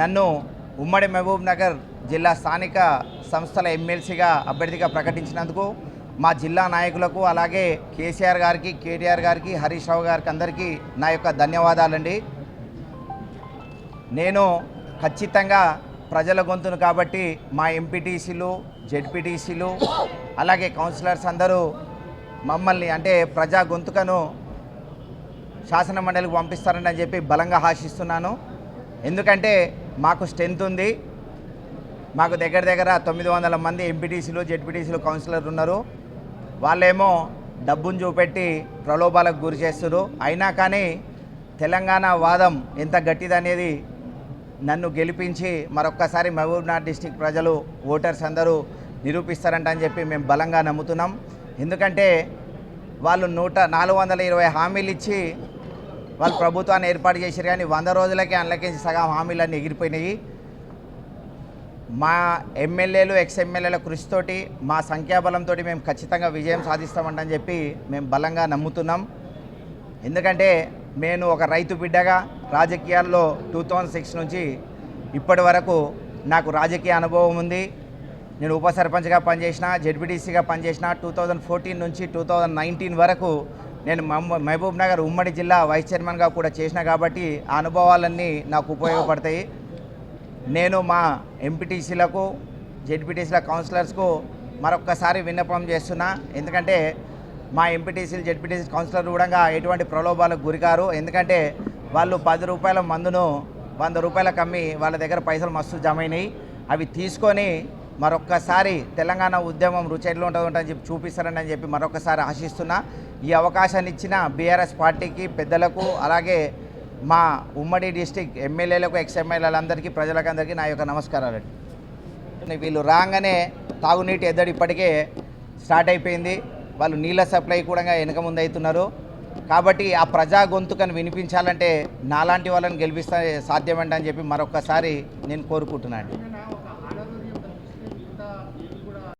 నన్ను ఉమ్మడి మహబూబ్ నగర్ జిల్లా స్థానిక సంస్థల ఎమ్మెల్సీగా అభ్యర్థిగా ప్రకటించినందుకు మా జిల్లా నాయకులకు అలాగే కేసీఆర్ గారికి కేటీఆర్ గారికి హరీష్ రావు గారికి అందరికీ నా యొక్క ధన్యవాదాలండి. నేను ఖచ్చితంగా ప్రజల గొంతును కాబట్టి మా ఎంపీటీసీలు జెడ్పీటీసీలు అలాగే కౌన్సిలర్స్ అందరూ మమ్మల్ని అంటే ప్రజా గొంతుకను శాసన మండలికి పంపిస్తారని చెప్పి బలంగా ఆశిస్తున్నాను. ఎందుకంటే మాకు స్ట్రెంత్ ఉంది. మాకు దగ్గర దగ్గర తొమ్మిది వందల మంది ఎంపీటీసీలు జెడ్పీటీసీలు కౌన్సిలర్ ఉన్నారు. వాళ్ళేమో డబ్బును చూపెట్టి ప్రలోభాలకు గురి చేస్తారు అయినా కానీ తెలంగాణ వాదం ఎంత గట్టిదనేది నన్ను గెలిపించి మరొక్కసారి మహబూబ్నాథ్ డిస్టిక్ ప్రజలు ఓటర్స్ అందరూ నిరూపిస్తారంట అని చెప్పి మేము బలంగా నమ్ముతున్నాం. ఎందుకంటే వాళ్ళు నూట నాలుగు వందల ఇరవై హామీలు ఇచ్చి వాళ్ళు ప్రభుత్వాన్ని ఏర్పాటు చేశారు కానీ వంద రోజులకే అందులోకించి సగం హామీలన్నీ ఎగిరిపోయినాయి. మా ఎమ్మెల్యేలు ఎక్స్ ఎమ్మెల్యేల కృషితోటి మా సంఖ్యాబలంతో మేము ఖచ్చితంగా విజయం సాధిస్తామంటని చెప్పి మేము బలంగా నమ్ముతున్నాం. ఎందుకంటే నేను ఒక రైతు బిడ్డగా రాజకీయాల్లో టూ థౌజండ్ సిక్స్ నుంచి ఇప్పటి వరకు నాకు రాజకీయ అనుభవం ఉంది. నేను ఉప సర్పంచ్గా పనిచేసిన జెడ్పీటీసీగా పనిచేసిన టూ థౌజండ్ ఫోర్టీన్ నుంచి టూ థౌజండ్ నైన్టీన్ వరకు నేను మహబూబ్ నగర్ ఉమ్మడి జిల్లా వైస్ చైర్మన్గా కూడా చేసిన కాబట్టి ఆ అనుభవాలన్నీ నాకు ఉపయోగపడతాయి. నేను మా ఎంపీటీసీలకు జెడ్పీటీసీల కౌన్సిలర్స్కు మరొక్కసారి విన్నపం చేస్తున్నా. ఎందుకంటే మా ఎంపీటీసీలు జెడ్పీటీసీ కౌన్సిలర్ కూడా ఎటువంటి ప్రలోభాలకు గురికారు. ఎందుకంటే వాళ్ళు పది రూపాయల మందును వంద రూపాయలకు అమ్మి వాళ్ళ దగ్గర పైసలు మస్తు జమైనాయి. అవి తీసుకొని మరొక్కసారి తెలంగాణ ఉద్యమం రుచి ఉంటుందని చెప్పి చూపిస్తారని అని చెప్పి మరొకసారి ఆశిస్తున్నా. ఈ అవకాశాన్ని ఇచ్చిన బీఆర్ఎస్ పార్టీకి పెద్దలకు అలాగే మా ఉమ్మడి డిస్టిక్ ఎమ్మెల్యేలకు ఎక్స్ ఎమ్మెల్యేలందరికీ ప్రజలకందరికీ నా యొక్క నమస్కారాలండి. వీళ్ళు రాగానే తాగునీటి ఎద్దడి ఇప్పటికే స్టార్ట్ అయిపోయింది. వాళ్ళు నీళ్ళ సప్లై కూడా వెనక ముందు అవుతున్నారు. కాబట్టి ఆ ప్రజా గొంతుకను వినిపించాలంటే నాలాంటి వాళ్ళని గెలిపిస్తే సాధ్యమంటని చెప్పి మరొక్కసారి నేను కోరుకుంటున్నాను.